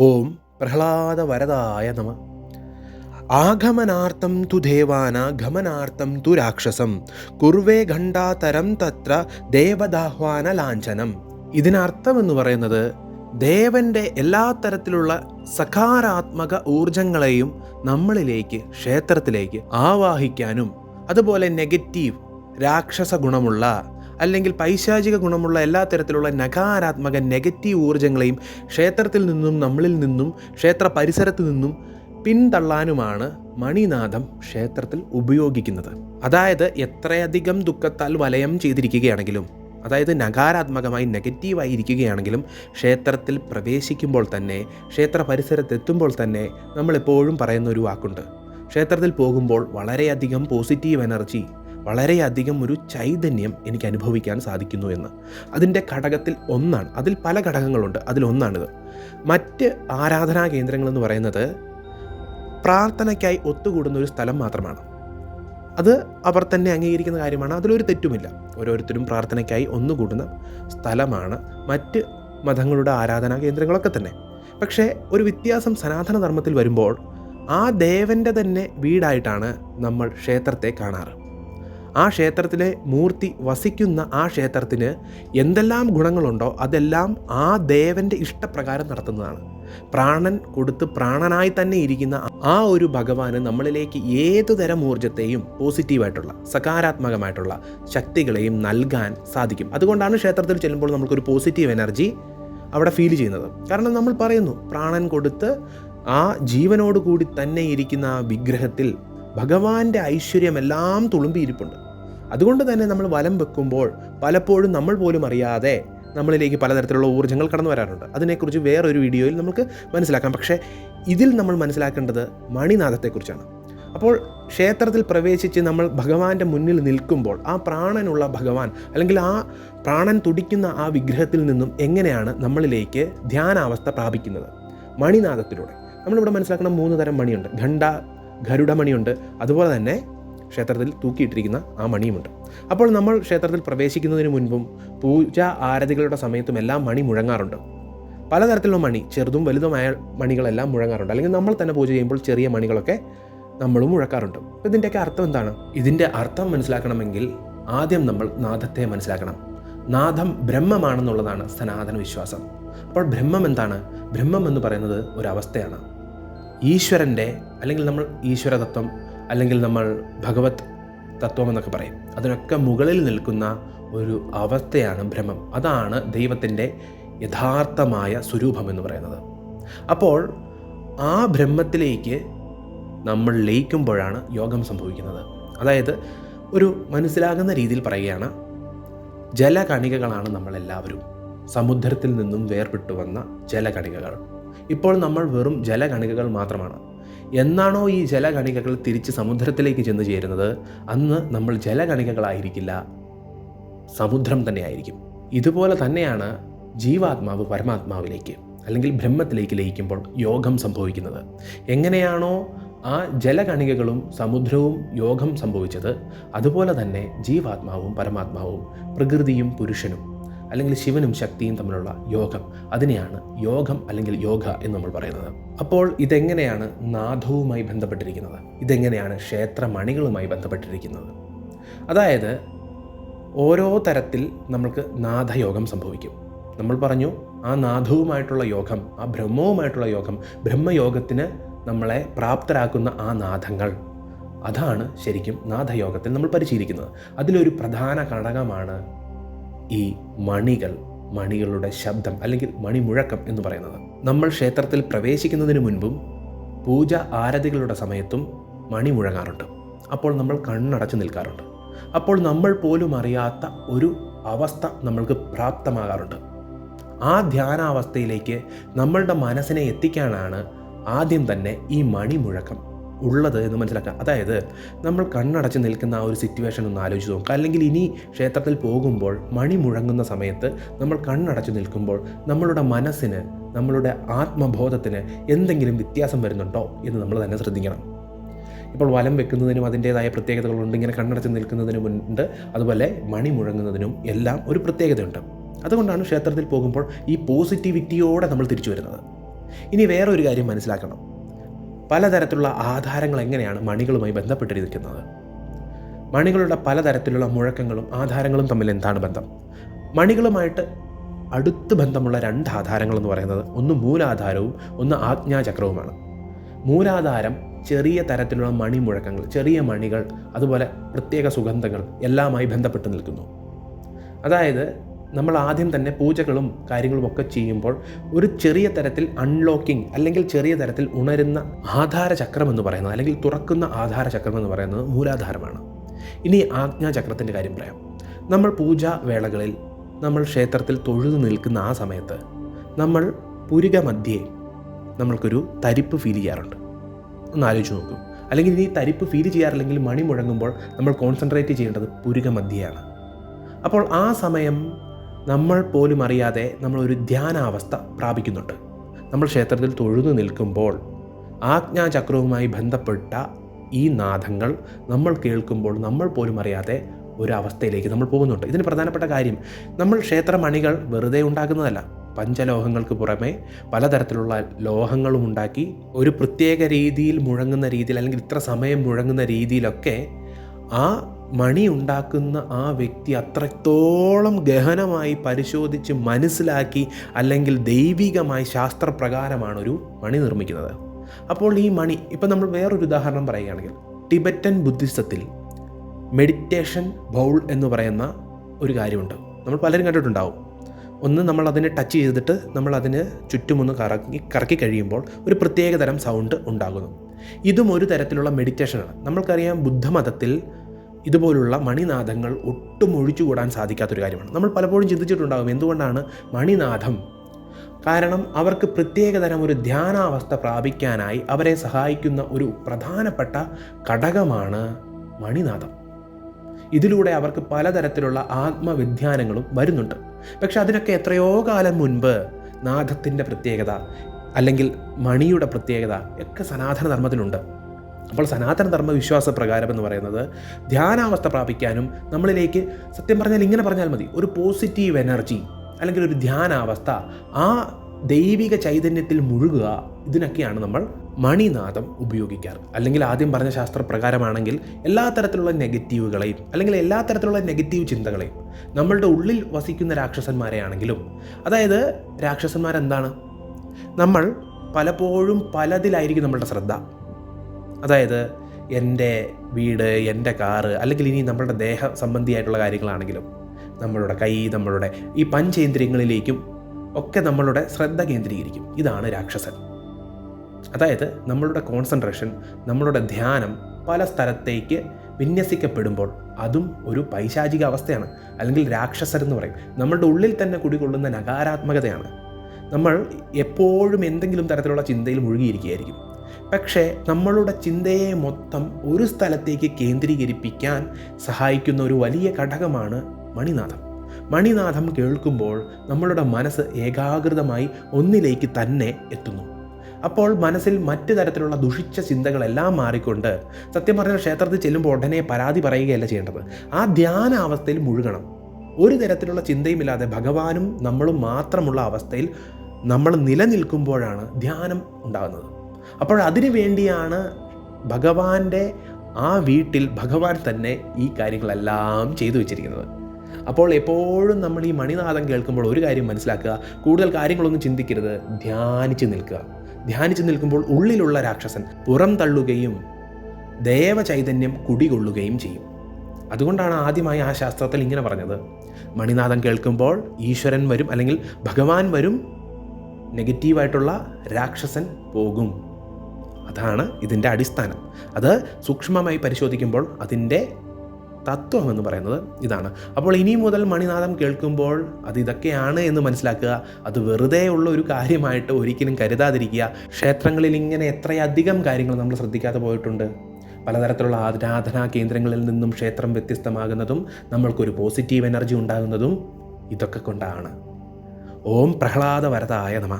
ഓം പ്രഹ്ലാദ വരദായ നമ. ആഗമനാർത്ഥം തു ദേവാന ഗമനാർത്ഥം തു രാക്ഷസം. കുർവേ ഘണ്ടാതരം തത്ര ദേവദാഹ്വാന ലാഞ്ചനം ഇതിനർത്ഥം എന്ന് പറയുന്നത് ദേവന്റെ എല്ലാ തരത്തിലുള്ള സകാരാത്മക ഊർജങ്ങളെയും നമ്മളിലേക്ക് ക്ഷേത്രത്തിലേക്ക് ആവാഹിക്കാനും അതുപോലെ നെഗറ്റീവ് രാക്ഷസ ഗുണമുള്ള അല്ലെങ്കിൽ പൈശാചിക ഗുണമുള്ള എല്ലാ തരത്തിലുള്ള നകാരാത്മക നെഗറ്റീവ് ഊർജങ്ങളെയും ക്ഷേത്രത്തിൽ നിന്നും നമ്മളിൽ നിന്നും ക്ഷേത്ര പരിസരത്തു നിന്നും പിന്തള്ളാനുമാണ് മണിനാഥം ക്ഷേത്രത്തിൽ ഉപയോഗിക്കുന്നത്. അതായത് എത്രയധികം ദുഃഖത്താൽ വലയം ചെയ്തിരിക്കുകയാണെങ്കിലും അതായത് നകാരാത്മകമായി നെഗറ്റീവായി ഇരിക്കുകയാണെങ്കിലും ക്ഷേത്രത്തിൽ പ്രവേശിക്കുമ്പോൾ തന്നെ ക്ഷേത്ര പരിസരത്തെത്തുമ്പോൾ തന്നെ നമ്മളെപ്പോഴും പറയുന്ന ഒരു വാക്കുണ്ട്. ക്ഷേത്രത്തിൽ പോകുമ്പോൾ വളരെയധികം പോസിറ്റീവ് എനർജി വളരെയധികം ഒരു ചൈതന്യം എനിക്ക് അനുഭവിക്കാൻ സാധിക്കുന്നു എന്ന്. അതിന്റെ ഘടകത്തിൽ ഒന്നാണ് അതിൽ പല ഘടകങ്ങളുണ്ട് അതിലൊന്നാണിത് മറ്റ് ആരാധനാ കേന്ദ്രങ്ങളെന്ന് പറയുന്നത് പ്രാർത്ഥനയ്ക്കായി ഒത്തുകൂടുന്ന ഒരു സ്ഥലം മാത്രമാണ്. അത് അവർ തന്നെ അംഗീകരിക്കുന്ന കാര്യമാണ് അതിലൊരു തെറ്റുമില്ല. ഓരോരുത്തരും പ്രാർത്ഥനയ്ക്കായി ഒന്നുകൂടുന്ന സ്ഥലമാണ് മറ്റ് മതങ്ങളുടെ ആരാധനാ കേന്ദ്രങ്ങളൊക്കെ തന്നെ. പക്ഷേ ഒരു വ്യത്യാസം സനാതന ധർമ്മത്തിൽ വരുമ്പോൾ ആ ദേവന്റെ തന്നെ വീടായിട്ടാണ് നമ്മൾ ക്ഷേത്രത്തെ കാണാറ്. ആ ക്ഷേത്രത്തിലെ മൂർത്തി വസിക്കുന്ന ആ ക്ഷേത്രത്തിന് എന്തെല്ലാം ഗുണങ്ങളുണ്ടോ അതെല്ലാം ആ ദേവന്റെ ഇഷ്ടപ്രകാരം നടത്തുന്നതാണ്. പ്രാണൻ കൊടുത്ത് പ്രാണനായി തന്നെ ഇരിക്കുന്ന ആ ഒരു ഭഗവാന് നമ്മളിലേക്ക് ഏതു തരം ഊർജത്തെയും പോസിറ്റീവായിട്ടുള്ള സകാരാത്മകമായിട്ടുള്ള ശക്തികളെയും നൽകാൻ സാധിക്കും. അതുകൊണ്ടാണ് ക്ഷേത്രത്തിൽ ചെല്ലുമ്പോൾ നമുക്കൊരു പോസിറ്റീവ് എനർജി അവിടെ ഫീൽ ചെയ്യുന്നത്. കാരണം നമ്മൾ പറയുന്നു പ്രാണൻ കൊടുത്ത് ആ ജീവനോട് കൂടി തന്നെ ഇരിക്കുന്ന ആ വിഗ്രഹത്തിൽ ഭഗവാന്റെ ഐശ്വര്യമെല്ലാം തുളുമ്പിയിരിപ്പുണ്ട്. അതുകൊണ്ട് തന്നെ നമ്മൾ വലം വെക്കുമ്പോൾ പലപ്പോഴും നമ്മൾ പോലും അറിയാതെ നമ്മളിലേക്ക് പലതരത്തിലുള്ള ഊർജങ്ങൾ കടന്നു വരാറുണ്ട്. അതിനെക്കുറിച്ച് വേറൊരു വീഡിയോയിൽ നമുക്ക് മനസ്സിലാക്കാം. പക്ഷേ ഇതിൽ നമ്മൾ മനസ്സിലാക്കേണ്ടത് മണിനാഥത്തെക്കുറിച്ചാണ്. അപ്പോൾ ക്ഷേത്രത്തിൽ പ്രവേശിച്ച് നമ്മൾ ഭഗവാന്റെ മുന്നിൽ നിൽക്കുമ്പോൾ ആ പ്രാണനുള്ള ഭഗവാൻ അല്ലെങ്കിൽ ആ പ്രാണൻ തുടിക്കുന്ന ആ വിഗ്രഹത്തിൽ നിന്നും എങ്ങനെയാണ് നമ്മളിലേക്ക് ധ്യാനാവസ്ഥ പ്രാപിക്കുന്നത്? മണിനാഥത്തിലൂടെ. നമ്മളിവിടെ മനസ്സിലാക്കുന്ന മൂന്ന് തരം മണിയുണ്ട്. ഘണ്ട ഗരുഡമണിയുണ്ട്. അതുപോലെ തന്നെ ക്ഷേത്രത്തിൽ തൂക്കിയിട്ടിരിക്കുന്ന ആ മണിയുമുണ്ട്. അപ്പോൾ നമ്മൾ ക്ഷേത്രത്തിൽ പ്രവേശിക്കുന്നതിന് മുൻപും പൂജ ആരതികളുടെ സമയത്തും എല്ലാം മണി മുഴങ്ങാറുണ്ട്. പലതരത്തിലുള്ള മണി ചെറുതും വലുതുമായ മണികളെല്ലാം മുഴങ്ങാറുണ്ട്. അല്ലെങ്കിൽ നമ്മൾ തന്നെ പൂജ ചെയ്യുമ്പോൾ ചെറിയ മണികളൊക്കെ നമ്മളും മുഴക്കാറുണ്ട്. ഇതിന്റെയൊക്കെ അർത്ഥം എന്താണ്? ഇതിന്റെ അർത്ഥം മനസ്സിലാക്കണമെങ്കിൽ ആദ്യം നമ്മൾ നാദത്തെ മനസ്സിലാക്കണം. നാദം ബ്രഹ്മമാണെന്നുള്ളതാണ് സനാതന വിശ്വാസം അപ്പോൾ ബ്രഹ്മം എന്താണ്? ബ്രഹ്മം എന്ന് പറയുന്നത് ഒരവസ്ഥയാണ്. ഈശ്വരന്റെ അല്ലെങ്കിൽ നമ്മൾ ഈശ്വര തത്വം അല്ലെങ്കിൽ നമ്മൾ ഭഗവത് തത്വം എന്നൊക്കെ പറയും. അതിനൊക്കെ മുകളിൽ നിൽക്കുന്ന ഒരു അവസ്ഥയാണ് ഭ്രമം അതാണ് ദൈവത്തിന്റെ യഥാർത്ഥമായ സ്വരൂപം എന്ന് പറയുന്നത്. അപ്പോൾ ആ ബ്രഹ്മത്തിലേക്ക് നമ്മൾ ലയിക്കുമ്പോഴാണ് യോഗം സംഭവിക്കുന്നത്. അതായത് ഒരു മനസ്സിലാകുന്ന രീതിയിൽ പറയുകയാണ് ജലകണികകളാണ് നമ്മളെല്ലാവരും. സമുദ്രത്തിൽ നിന്നും വേർപെട്ടു വന്ന ജലകണികകൾ. ഇപ്പോൾ നമ്മൾ വെറും ജലകണികകൾ മാത്രമാണ്. എന്നാണോ ഈ ജലകണികകൾ തിരിച്ച് സമുദ്രത്തിലേക്ക് ചെന്ന് ചേരുന്നത്? അന്ന് നമ്മൾ ജലകണികകളായിരിക്കില്ല സമുദ്രം തന്നെയായിരിക്കും. ഇതുപോലെ തന്നെയാണ് ജീവാത്മാവ് പരമാത്മാവിലേക്ക് അല്ലെങ്കിൽ ബ്രഹ്മത്തിലേക്ക് ലയിക്കുമ്പോൾ യോഗം സംഭവിക്കുന്നത്. എങ്ങനെയാണോ ആ ജലകണികകളും സമുദ്രവും യോഗം സംഭവിച്ചത് അതുപോലെ തന്നെ ജീവാത്മാവും പരമാത്മാവും പ്രകൃതിയും പുരുഷനും. അല്ലെങ്കിൽ ശിവനും ശക്തിയും തമ്മിലുള്ള യോഗം. അതിനെയാണ് യോഗം അല്ലെങ്കിൽ യോഗ എന്ന് നമ്മൾ പറയുന്നത്. അപ്പോൾ ഇതെങ്ങനെയാണ് നാഥവുമായി ബന്ധപ്പെട്ടിരിക്കുന്നത്? ഇതെങ്ങനെയാണ് ക്ഷേത്രമണികളുമായി ബന്ധപ്പെട്ടിരിക്കുന്നത്? അതായത് ഓരോ തരത്തിൽ നമ്മൾക്ക് നാഥയോഗം സംഭവിക്കും. നമ്മൾ പറഞ്ഞു ആ നാഥവുമായിട്ടുള്ള യോഗം ആ ബ്രഹ്മവുമായിട്ടുള്ള യോഗം ബ്രഹ്മയോഗത്തിന് നമ്മളെ പ്രാപ്തരാക്കുന്ന ആ നാഥങ്ങൾ അതാണ് ശരിക്കും നാഥയോഗത്തിൽ നമ്മൾ പരിശീലിക്കുന്നത്. അതിലൊരു പ്രധാന ഘടകമാണ് ഈ മണികൾ മണികളുടെ ശബ്ദം അല്ലെങ്കിൽ മണിമുഴക്കം എന്ന് പറയുന്നത്. നമ്മൾ ക്ഷേത്രത്തിൽ പ്രവേശിക്കുന്നതിന് മുൻപും പൂജ ആരതികളുടെ സമയത്തും മണി മുഴങ്ങാറുണ്ട് അപ്പോൾ നമ്മൾ കണ്ണടച്ച് നിൽക്കാറുണ്ട്. അപ്പോൾ നമ്മൾ പോലും അറിയാത്ത ഒരു അവസ്ഥ നമ്മൾക്ക് പ്രാപ്തമാകാറുണ്ട്. ആ ധ്യാനാവസ്ഥയിലേക്ക് നമ്മളുടെ മനസ്സിനെ എത്തിക്കാനാണ് ആദ്യം തന്നെ ഈ മണിമുഴക്കം. ഉള്ളത് എന്ന് മനസ്സിലാക്കാം. അതായത് നമ്മൾ കണ്ണടച്ച് നിൽക്കുന്ന ആ ഒരു സിറ്റുവേഷൻ ഒന്ന് ആലോചിച്ച് നോക്കുക. അല്ലെങ്കിൽ ഇനി ക്ഷേത്രത്തിൽ പോകുമ്പോൾ മണി മുഴങ്ങുന്ന സമയത്ത് നമ്മൾ കണ്ണടച്ച് നിൽക്കുമ്പോൾ നമ്മളുടെ മനസ്സിന് നമ്മളുടെ ആത്മബോധത്തിന് എന്തെങ്കിലും വ്യത്യാസം വരുന്നുണ്ടോ എന്ന് നമ്മൾ തന്നെ ശ്രദ്ധിക്കണം. ഇപ്പോൾ വലം വെക്കുന്നതിനും അതിന്റേതായ പ്രത്യേകതകളുണ്ട്. ഇങ്ങനെ കണ്ണടച്ച് നിൽക്കുന്നതിനും ഉണ്ട്. അതുപോലെ മണി മുഴങ്ങുന്നതിനും എല്ലാം ഒരു പ്രത്യേകതയുണ്ട്. അതുകൊണ്ടാണ് ക്ഷേത്രത്തിൽ പോകുമ്പോൾ ഈ പോസിറ്റിവിറ്റിയോടെ നമ്മൾ തിരിച്ചു വരുന്നത്. ഇനി വേറൊരു കാര്യം മനസ്സിലാക്കണം. പലതരത്തിലുള്ള ആധാരങ്ങൾ എങ്ങനെയാണ് മണികളുമായി ബന്ധപ്പെട്ടിരിക്കുന്നത് മണികളുടെ പലതരത്തിലുള്ള മുഴക്കങ്ങളും ആധാരങ്ങളും തമ്മിൽ എന്താണ് ബന്ധം? മണികളുമായിട്ട് അടുത്ത് ബന്ധമുള്ള രണ്ട് ആധാരങ്ങൾ എന്ന് പറയുന്നത് ഒന്ന് മൂലാധാരവും ഒന്ന് ആജ്ഞാചക്രവുമാണ്. മൂലാധാരം ചെറിയ തരത്തിലുള്ള മണിമുഴക്കങ്ങൾ ചെറിയ മണികൾ അതുപോലെ പ്രത്യേക സുഗന്ധങ്ങൾ എല്ലാമായി ബന്ധപ്പെട്ട് നിൽക്കുന്നു. അതായത് നമ്മൾ ആദ്യം തന്നെ പൂജകളും കാര്യങ്ങളും ഒക്കെ ചെയ്യുമ്പോൾ ഒരു ചെറിയ തരത്തിൽ അൺലോക്കിംഗ് അല്ലെങ്കിൽ ചെറിയ തരത്തിൽ ഉണരുന്ന ആധാരചക്രം എന്ന് പറയുന്നത് അല്ലെങ്കിൽ തുറക്കുന്ന ആധാരചക്രം എന്ന് പറയുന്നത് മൂലാധാരമാണ്. ഇനി ആജ്ഞാചക്രത്തിന്റെ കാര്യം പറയാം. നമ്മൾ പൂജാ വേളകളിൽ നമ്മൾ ക്ഷേത്രത്തിൽ തൊഴുതു നിൽക്കുന്ന ആ സമയത്ത് നമ്മൾ പുരിക മധ്യേ നമ്മൾക്കൊരു തരിപ്പ് ഫീൽ ചെയ്യാറുണ്ട്. ഒന്ന് ആലോചിച്ച് നോക്കൂ. അല്ലെങ്കിൽ ഇനി തരിപ്പ് ഫീൽ ചെയ്യാറില്ലെങ്കിൽ മണി മുഴങ്ങുമ്പോൾ നമ്മൾ കോൺസെൻട്രേറ്റ് ചെയ്യേണ്ടത് പുരിക മധ്യയാണ് അപ്പോൾ ആ സമയം നമ്മൾ പോലും അറിയാതെ നമ്മൾ ഒരു ധ്യാനാവസ്ഥ പ്രാപിക്കുന്നുണ്ട്. നമ്മൾ ക്ഷേത്രത്തിൽ തൊഴുതു നിൽക്കുമ്പോൾ ആജ്ഞാചക്രവുമായി ബന്ധപ്പെട്ട ഈ നാഥങ്ങൾ നമ്മൾ കേൾക്കുമ്പോൾ നമ്മൾ പോലും അറിയാതെ ഒരു അവസ്ഥയിലേക്ക് നമ്മൾ പോകുന്നുണ്ട്. ഇതിന് പ്രധാനപ്പെട്ട കാര്യം നമ്മൾ ക്ഷേത്രമണികൾ വെറുതെ ഉണ്ടാക്കുന്നതല്ല. പഞ്ചലോഹങ്ങൾക്ക് പുറമെ പലതരത്തിലുള്ള ലോഹങ്ങളും ഉണ്ടാക്കി ഒരു പ്രത്യേക രീതിയിൽ മുഴങ്ങുന്ന രീതിയിൽ അല്ലെങ്കിൽ ഇത്ര സമയം മുഴങ്ങുന്ന രീതിയിലൊക്കെ ആ മണി ഉണ്ടാക്കുന്ന ആ വ്യക്തി അത്രത്തോളം ഗഹനമായി പരിശോധിച്ച് മനസ്സിലാക്കി അല്ലെങ്കിൽ ദൈവികമായി ശാസ്ത്രപ്രകാരമാണ് ഒരു മണി നിർമ്മിക്കുന്നത്. അപ്പോൾ ഈ മണി ഇപ്പം നമ്മൾ വേറൊരു ഉദാഹരണം പറയുകയാണെങ്കിൽ ടിബറ്റൻ ബുദ്ധിസത്തിൽ മെഡിറ്റേഷൻ ബൗൾ എന്ന് പറയുന്ന ഒരു കാര്യമുണ്ട്. നമ്മൾ പലരും കണ്ടിട്ടുണ്ടാവും. ഒന്ന് നമ്മൾ അതിനെ ടച്ച് ചെയ്തിട്ട് നമ്മൾ അതിന് ചുറ്റുമൊന്ന് കറക്കി കറക്കി കഴിയുമ്പോൾ ഒരു പ്രത്യേകതരം സൗണ്ട് ഉണ്ടാകുന്നു. ഇതും ഒരു തരത്തിലുള്ള മെഡിറ്റേഷനാണ്. നമ്മൾക്കറിയാം ബുദ്ധമതത്തിൽ ഇതുപോലുള്ള മണിനാഥങ്ങൾ ഒട്ടും ഒഴിച്ചുകൂടാൻ സാധിക്കാത്തൊരു കാര്യമാണ്. നമ്മൾ പലപ്പോഴും ചിന്തിച്ചിട്ടുണ്ടാകും എന്തുകൊണ്ടാണ് മണിനാഥം കാരണം അവർക്ക് പ്രത്യേകതരം ഒരു ധ്യാനാവസ്ഥ പ്രാപിക്കാനായി അവരെ സഹായിക്കുന്ന ഒരു പ്രധാനപ്പെട്ട ഘടകമാണ് മണിനാഥം ഇതിലൂടെ അവർക്ക് പലതരത്തിലുള്ള ആത്മവിധ്യാനങ്ങളും വരുന്നുണ്ട്. പക്ഷെ അതിനൊക്കെ എത്രയോ കാലം മുൻപ് നാഥത്തിന്റെ പ്രത്യേകത അല്ലെങ്കിൽ മണിയുടെ പ്രത്യേകത ഒക്കെ സനാതന ധർമ്മത്തിലുണ്ട് അപ്പോൾ സനാതനധർമ്മ വിശ്വാസ പ്രകാരം എന്ന് പറയുന്നത് ധ്യാനാവസ്ഥ പ്രാപിക്കാനും നമ്മളിലേക്ക് സത്യം പറഞ്ഞാൽ ഇങ്ങനെ പറഞ്ഞാൽ മതി. ഒരു പോസിറ്റീവ് എനർജി അല്ലെങ്കിൽ ഒരു ധ്യാനാവസ്ഥ ആ ദൈവിക ചൈതന്യത്തിൽ മുഴുകുക ഇതിനൊക്കെയാണ് നമ്മൾ മണിനാഥം ഉപയോഗിക്കാറ്. അല്ലെങ്കിൽ ആദ്യം പറഞ്ഞ ശാസ്ത്രപ്രകാരമാണെങ്കിൽ എല്ലാ തരത്തിലുള്ള നെഗറ്റീവുകളെയും അല്ലെങ്കിൽ എല്ലാ തരത്തിലുള്ള നെഗറ്റീവ് ചിന്തകളെയും നമ്മളുടെ ഉള്ളിൽ വസിക്കുന്ന രാക്ഷസന്മാരെയാണെങ്കിലും അതായത് രാക്ഷസന്മാരെന്താണ്? നമ്മൾ പലപ്പോഴും പലതിലായിരിക്കും നമ്മളുടെ ശ്രദ്ധ. അതായത് എന്റെ വീട് എന്റെ കാറ് അല്ലെങ്കിൽ ഇനി നമ്മളുടെ ദേഹ സംബന്ധിയായിട്ടുള്ള കാര്യങ്ങളാണെങ്കിലും നമ്മളുടെ കൈ നമ്മളുടെ ഈ പഞ്ചേന്ദ്രിയങ്ങളിലേക്കും ഒക്കെ നമ്മളുടെ ശ്രദ്ധ കേന്ദ്രീകരിക്കും. ഇതാണ് രാക്ഷസൻ. അതായത് നമ്മളുടെ കോൺസെൻട്രേഷൻ നമ്മളുടെ ധ്യാനം പല സ്ഥലത്തേക്ക് വിന്യസിക്കപ്പെടുമ്പോൾ അതും ഒരു പൈശാചിക അവസ്ഥയാണ് അല്ലെങ്കിൽ രാക്ഷസൻ എന്ന് പറയും. നമ്മളുടെ ഉള്ളിൽ തന്നെ കുടികൊള്ളുന്ന നകാരാത്മകതയാണ്. നമ്മൾ എപ്പോഴും എന്തെങ്കിലും തരത്തിലുള്ള ചിന്തയിൽ മുഴുകിയിരിക്കുകയായിരിക്കും. പക്ഷേ നമ്മളുടെ ചിന്തയെ മൊത്തം ഒരു സ്ഥലത്തേക്ക് കേന്ദ്രീകരിപ്പിക്കാൻ സഹായിക്കുന്ന ഒരു വലിയ ഘടകമാണ് മണിനാഥം. മണിനാഥം കേൾക്കുമ്പോൾ നമ്മളുടെ മനസ്സ് ഏകാഗ്രതമായി ഒന്നിലേക്ക് തന്നെ എത്തുന്നു. അപ്പോൾ മനസ്സിൽ മറ്റു തരത്തിലുള്ള ദുഷിച്ച ചിന്തകളെല്ലാം മാറിക്കൊണ്ട് സത്യം പറഞ്ഞാൽ ക്ഷേത്രത്തിൽ ചെല്ലുമ്പോൾ ഉടനെ പരാതി പറയുകയല്ല ചെയ്യേണ്ടത്. ആ ധ്യാന അവസ്ഥയിൽ മുഴുകണം. ഒരു തരത്തിലുള്ള ചിന്തയുമില്ലാതെ ഭഗവാനും നമ്മളും മാത്രമുള്ള അവസ്ഥയിൽ നമ്മൾ നിലനിൽക്കുമ്പോഴാണ് ധ്യാനം ഉണ്ടാകുന്നത്. അപ്പോൾ അതിനു വേണ്ടിയാണ് ഭഗവാന്റെ ആ വീട്ടിൽ ഭഗവാൻ തന്നെ ഈ കാര്യങ്ങളെല്ലാം ചെയ്തു വെച്ചിരിക്കുന്നത്. അപ്പോൾ എപ്പോഴും നമ്മൾ ഈ മണിനാഥം കേൾക്കുമ്പോൾ ഒരു കാര്യം മനസ്സിലാക്കുക കൂടുതൽ കാര്യങ്ങളൊന്നും ചിന്തിക്കരുത് ധ്യാനിച്ച് നിൽക്കുക. ധ്യാനിച്ച് നിൽക്കുമ്പോൾ ഉള്ളിലുള്ള രാക്ഷസൻ പുറം തള്ളുകയും ദേവചൈതന്യം കുടികൊള്ളുകയും ചെയ്യും. അതുകൊണ്ടാണ് ആദ്യമായി ആ ശാസ്ത്രത്തിൽ ഇങ്ങനെ പറഞ്ഞത്. മണിനാഥം കേൾക്കുമ്പോൾ ഈശ്വരൻ വരും അല്ലെങ്കിൽ ഭഗവാൻ വരും നെഗറ്റീവായിട്ടുള്ള രാക്ഷസൻ പോകും. അതാണ് ഇതിന്റെ അടിസ്ഥാനം. അത് സൂക്ഷ്മമായി പരിശോധിക്കുമ്പോൾ അതിന്റെ തത്വം എന്ന് പറയുന്നത് ഇതാണ്. അപ്പോൾ ഇനി മുതൽ മണിനാഥം കേൾക്കുമ്പോൾ അത് ഇതൊക്കെയാണ് എന്ന് മനസ്സിലാക്കുക. അത് വെറുതെ ഉള്ള ഒരു കാര്യമായിട്ട് ഒരിക്കലും കരുതാതിരിക്കുക. ക്ഷേത്രങ്ങളിൽ ഇങ്ങനെ എത്രയധികം കാര്യങ്ങൾ നമ്മൾ ശ്രദ്ധിക്കാതെ പോയിട്ടുണ്ട്. പലതരത്തിലുള്ള ആരാധനാ കേന്ദ്രങ്ങളിൽ നിന്നും ക്ഷേത്രം വ്യത്യസ്തമാകുന്നതും നമ്മൾക്കൊരു പോസിറ്റീവ് എനർജി ഉണ്ടാകുന്നതും ഇതൊക്കെ കൊണ്ടാണ്. ഓം പ്രഹ്ലാദ വരദായ നമ.